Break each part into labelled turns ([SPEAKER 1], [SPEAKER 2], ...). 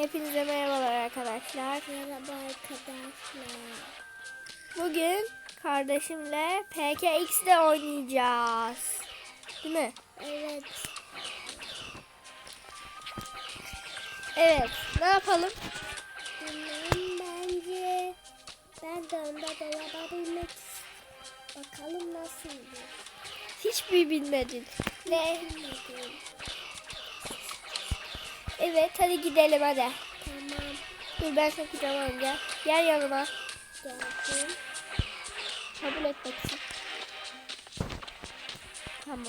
[SPEAKER 1] Hepinize merhabalar arkadaşlar.
[SPEAKER 2] Merhaba arkadaşlar.
[SPEAKER 1] Bugün kardeşimle PKX'de oynayacağız. Değil mi?
[SPEAKER 2] Evet.
[SPEAKER 1] Evet. Ne yapalım?
[SPEAKER 2] Bilmem bence ben de onda dolaba bilmek Bakalım nasıldı.
[SPEAKER 1] Hiçbir bilmedin. Ne?
[SPEAKER 2] Bilmedim.
[SPEAKER 1] Evet hadi gidelim hadi.
[SPEAKER 2] Tamam.
[SPEAKER 1] Dur ben sana kucağıma gel. Gel yanıma.
[SPEAKER 2] Geldim.
[SPEAKER 1] Kabul et bakayım. Tamam.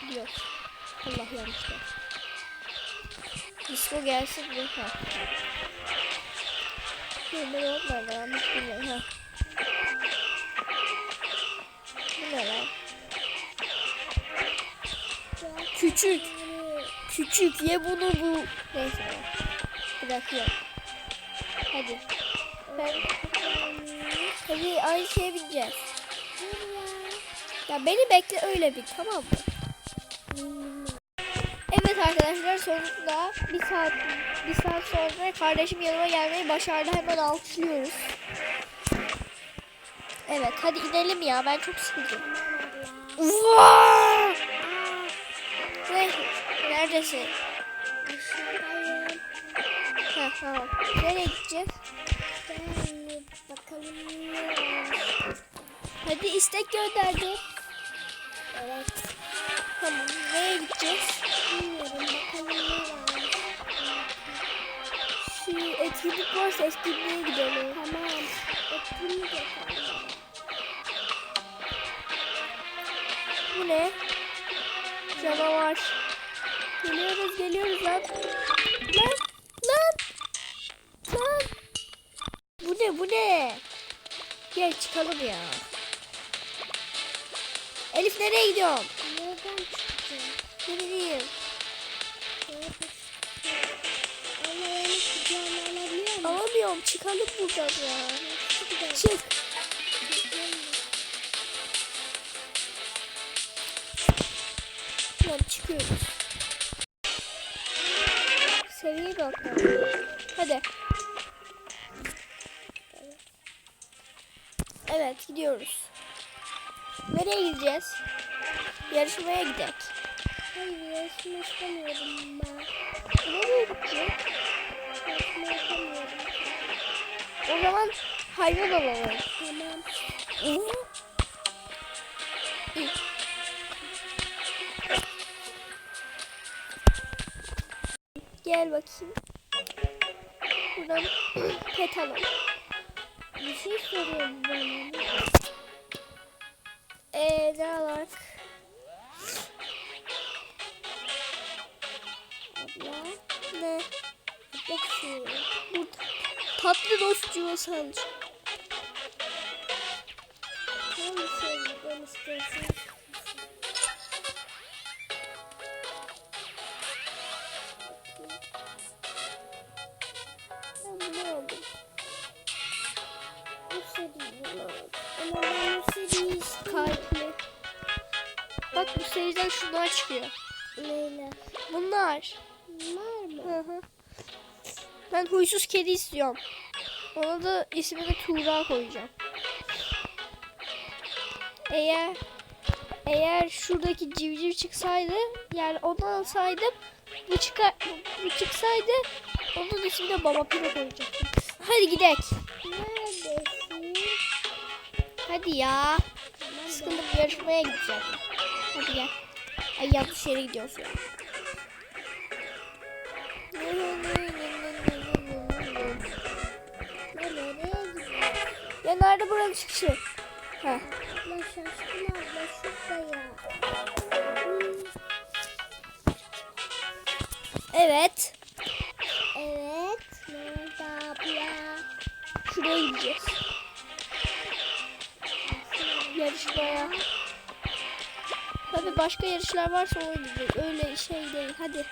[SPEAKER 1] Gidiyor. Allah yanlışlar. Disco gelsin mi? Ha. Yok nerede? Yanlış bilmiyorum. Ha. Bu ne lan? Küçük. Küçük ye bunu bu. Neyse. Bırakıyorum. Hadi. Ben Hadi aynı şeye bineceğiz. Ya beni bekle öyle bin tamam mı? Evet arkadaşlar sonunda bir saat bir saat sonra kardeşim yanıma gelmeyi başardı. Hemen alkışlıyoruz. Evet hadi inelim ya ben çok sıkıldım. Vaa! Ne? Neredesin?
[SPEAKER 2] Aşağıdayım.
[SPEAKER 1] Ha tamam. Nereye gideceğiz?
[SPEAKER 2] Ben bakalım.
[SPEAKER 1] Hadi istek gönderdi.
[SPEAKER 2] Evet.
[SPEAKER 1] Tamam. Nereye gideceğiz?
[SPEAKER 2] Bilmiyorum bakalım ne var.
[SPEAKER 1] Şu etkinlik varsa etkinliğe gidelim.
[SPEAKER 2] Tamam. Etkinlik yapalım.
[SPEAKER 1] Bu ne? Canavar. Geliyoruz geliyoruz lan. Lan lan. Lan. Bu ne bu ne? Gel çıkalım ya. Elif nereye gidiyorsun?
[SPEAKER 2] Nereden çıkacağım?
[SPEAKER 1] Ne bileyim.
[SPEAKER 2] Ama beni kucağına alabiliyor musun?
[SPEAKER 1] Alamıyorum çıkalım buradan ya.
[SPEAKER 2] Çıkacağım.
[SPEAKER 1] Çık. Lan çıkıyoruz. Gidiyoruz. Nereye gideceğiz? Yarışmaya gidelim.
[SPEAKER 2] Hayır yarışma istemiyorum ben.
[SPEAKER 1] Nereye gideceğiz?
[SPEAKER 2] Yarışma istemiyorum.
[SPEAKER 1] O zaman hayvan alalım.
[SPEAKER 2] Tamam.
[SPEAKER 1] İyi. Gel bakayım. Buradan pet alalım.
[SPEAKER 2] Bir şey soruyor bana.
[SPEAKER 1] Ee, ne alak?
[SPEAKER 2] Abla.
[SPEAKER 1] Ne?
[SPEAKER 2] Şu.
[SPEAKER 1] Burada. Tatlı sanç.
[SPEAKER 2] Hangi Ama ben istemiyorum.
[SPEAKER 1] Kalpli. Bak bu seriden şunlar çıkıyor.
[SPEAKER 2] Leyla.
[SPEAKER 1] Bunlar.
[SPEAKER 2] Var mı?
[SPEAKER 1] Hı hı. Ben huysuz kedi istiyorum. Ona da ismini Tuğra koyacağım. Eğer eğer şuradaki civciv çıksaydı yani onu alsaydım bu, çıka, bu çıksaydı onun ismini Baba Piro koyacaktım. Hadi gidelim.
[SPEAKER 2] Neredesin?
[SPEAKER 1] Hadi ya.
[SPEAKER 2] Tamam
[SPEAKER 1] Sıkıldım yarışmaya gideceğim. Hadi gel. Ay yanlış yere gidiyoruz ya. Ya nerede buranın çıkışı? Heh.
[SPEAKER 2] Abla şaşkın abla şurada ya.
[SPEAKER 1] Evet. Yarışmaya. Tabii başka yarışlar varsa gideceğiz. Öyle şey değil. Hadi.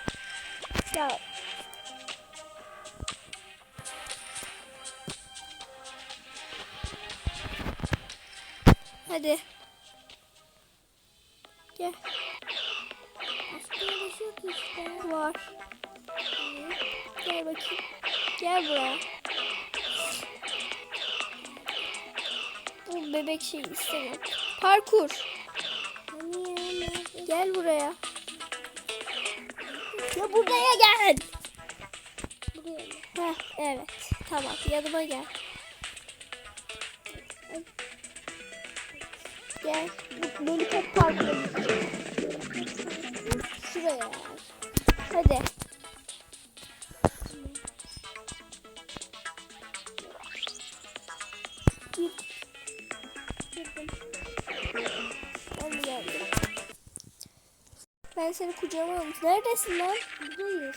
[SPEAKER 1] Ya. Hadi. Gel.
[SPEAKER 2] Yarış yok işte.
[SPEAKER 1] Var. Gel bakayım. Gel buraya. Bu bebek şeyi istemiyorum. Parkur. Gel buraya. Ya buraya gel.
[SPEAKER 2] Buraya mı?
[SPEAKER 1] Heh, evet. Tamam yanıma gel. Gel. Bu Lollipop Park'a gideceğiz. Şuraya. Hadi. Git. Ben de geldim. Ben seni kucağıma aldım. Neredesin lan?
[SPEAKER 2] Buradayız.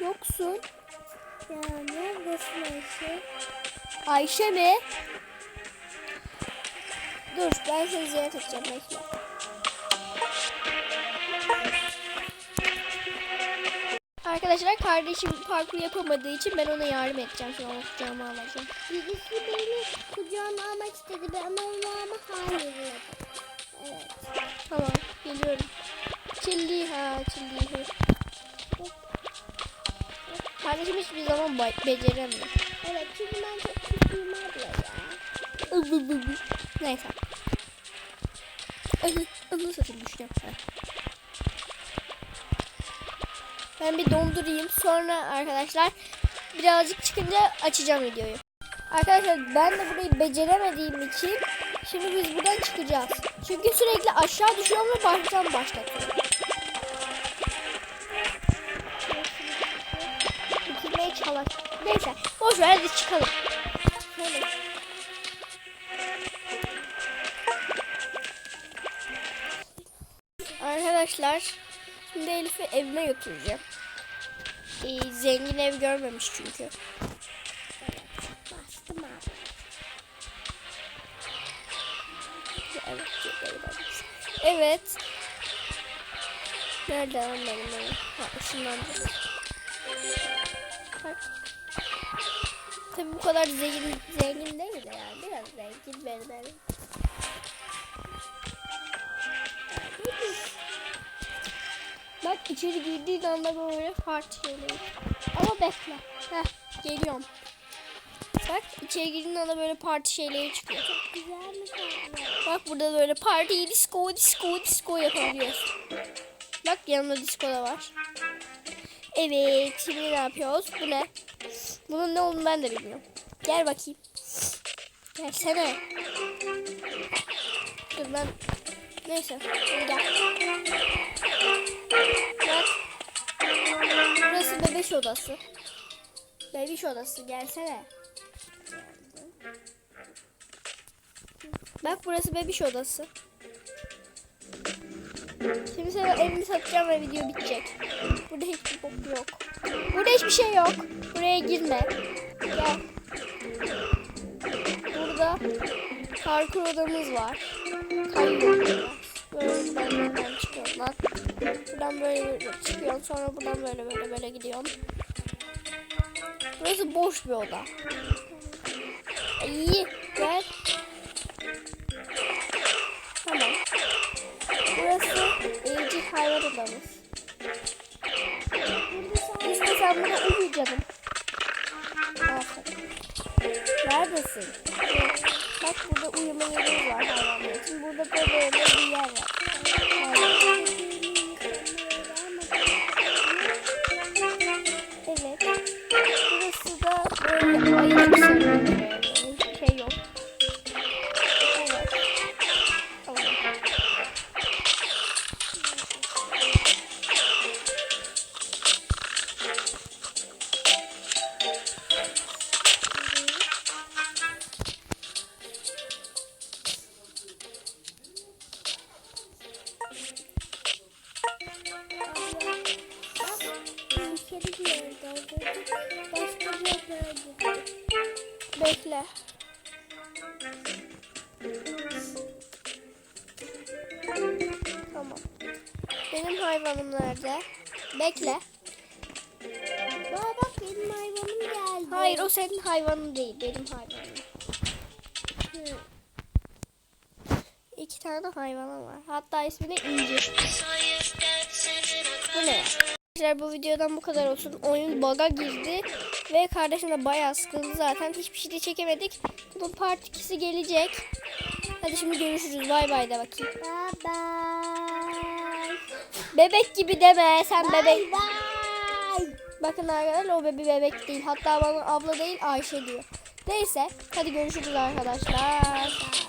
[SPEAKER 1] Yoksun.
[SPEAKER 2] Ya neredesin Ayşe?
[SPEAKER 1] Ayşe mi? Dur ben seni ziyaret edeceğim bekle. Arkadaşlar kardeşim parkur yapamadığı için ben ona yardım edeceğim. Onu kucağıma alacağım.
[SPEAKER 2] Birisi beni kucağına almak istedi. Ben onu ama hayır. Evet.
[SPEAKER 1] Tamam geliyorum. Çilli ha çilli. Kardeşim hiçbir zaman ba- beceremiyor.
[SPEAKER 2] Evet çünkü ben çok küçüğüm abla ya.
[SPEAKER 1] Neyse. Anı satayım düşeceğim. Ben bir dondurayım. Sonra arkadaşlar birazcık çıkınca açacağım videoyu. Arkadaşlar ben de burayı beceremediğim için şimdi biz buradan çıkacağız. Çünkü sürekli aşağı düşüyorum ve baştan başlatıyorum. Bitirmeye çalış. Neyse boş ver hadi çıkalım. Hadi. Arkadaşlar şimdi Elif'i evine götüreceğim. Ee, zengin ev görmemiş çünkü.
[SPEAKER 2] Bastım abi.
[SPEAKER 1] Evet. Evet. Nerede lan benim? Ha ışınlandı. Bak. Tabii bu kadar zengin zengin değil de yani biraz zengin benim evim. Bak içeri girdiğin anda böyle parti şeyleri. Ama bekle. Heh geliyorum. Bak içeri girdiğin anda böyle parti şeyleri çıkıyor.
[SPEAKER 2] Güzelmiş abla.
[SPEAKER 1] Bak burada böyle parti, disco, disco, disco yapabiliyoruz. Bak yanında disco da var. Evet, şimdi ne yapıyoruz? Bu ne? Bunun ne olduğunu ben de bilmiyorum. Gel bakayım. Gelsene. Dur ben... Neyse, gel. Bak. Burası bebeş odası. Bebiş odası, gelsene. Bak burası bebiş odası. Şimdi sana elini satacağım ve video bitecek. Burada hiçbir bok yok. Burada hiçbir şey yok. Buraya girme. Gel. Burada parkur odamız var. Kayıyor. Böyle ben çıkıyorum bak. Buradan böyle çıkıyorum. Sonra buradan böyle böyle böyle gidiyorum. Burası boş bir oda. İyi. Gel. Tamam. Burası evcil hayvan odamız. İşte sen burada uyu canım. Aferin. Neredesin? Bak burada uyuma yeri var hayvanlar için. Burada da böyle bir yer var. Aynen. Ayıcık sarıyor. böyle. Hiçbir şey yok. Evet. Tamam.
[SPEAKER 2] İçeri bir yerde oldu. Başka bir yere gitti.
[SPEAKER 1] Bekle. Tamam. Benim hayvanım nerede? Bekle.
[SPEAKER 2] Baba bak benim hayvanım geldi.
[SPEAKER 1] Hayır o senin hayvanın değil. Benim hayvanım.
[SPEAKER 2] Hı.
[SPEAKER 1] İki tane hayvanım var. Hatta ismi de İnci. Bu ne? Arkadaşlar bu videodan bu kadar olsun. Oyun bug'a girdi ve kardeşim de bayağı sıkıldı zaten. Hiçbir şey de çekemedik. Bunun part 2'si gelecek. Hadi şimdi görüşürüz. Bay bay de bakayım.
[SPEAKER 2] Bye bye.
[SPEAKER 1] Bebek gibi deme. Sen bebek.
[SPEAKER 2] Bye bye.
[SPEAKER 1] Bakın arkadaşlar o bebe bebek değil. Hatta bana abla değil Ayşe diyor. Neyse hadi görüşürüz arkadaşlar.
[SPEAKER 2] Bye.